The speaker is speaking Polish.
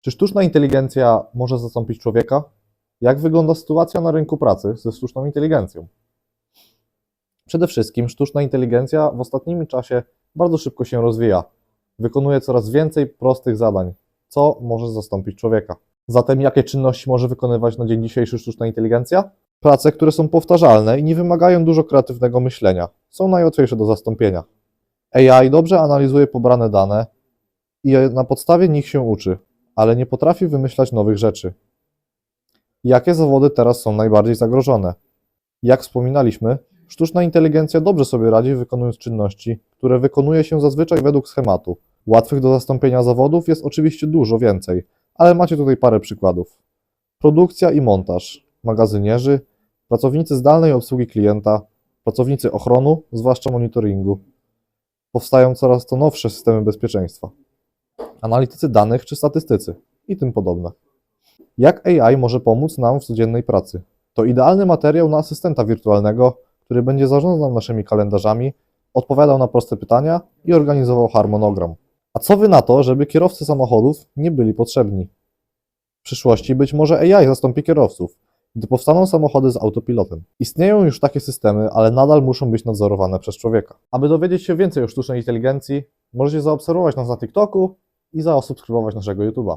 Czy sztuczna inteligencja może zastąpić człowieka? Jak wygląda sytuacja na rynku pracy ze sztuczną inteligencją? Przede wszystkim sztuczna inteligencja w ostatnim czasie bardzo szybko się rozwija. Wykonuje coraz więcej prostych zadań, co może zastąpić człowieka. Zatem jakie czynności może wykonywać na dzień dzisiejszy sztuczna inteligencja? Prace, które są powtarzalne i nie wymagają dużo kreatywnego myślenia, są najłatwiejsze do zastąpienia. AI dobrze analizuje pobrane dane i na podstawie nich się uczy, ale nie potrafi wymyślać nowych rzeczy. Jakie zawody teraz są najbardziej zagrożone? Jak wspominaliśmy, sztuczna inteligencja dobrze sobie radzi wykonując czynności, które wykonuje się zazwyczaj według schematu. Łatwych do zastąpienia zawodów jest oczywiście dużo więcej, ale macie tutaj parę przykładów. Produkcja i montaż, magazynierzy, pracownicy zdalnej obsługi klienta, pracownicy ochronu, zwłaszcza monitoringu. Powstają coraz to nowsze systemy bezpieczeństwa. Analitycy danych czy statystycy i tym podobne. Jak AI może pomóc nam w codziennej pracy? To idealny materiał na asystenta wirtualnego, który będzie zarządzał naszymi kalendarzami, odpowiadał na proste pytania i organizował harmonogram. A co wy na to, żeby kierowcy samochodów nie byli potrzebni? W przyszłości być może AI zastąpi kierowców, gdy powstaną samochody z autopilotem. Istnieją już takie systemy, ale nadal muszą być nadzorowane przez człowieka. Aby dowiedzieć się więcej o sztucznej inteligencji, możecie zaobserwować nas na TikToku i zasubskrybować naszego YouTube'a.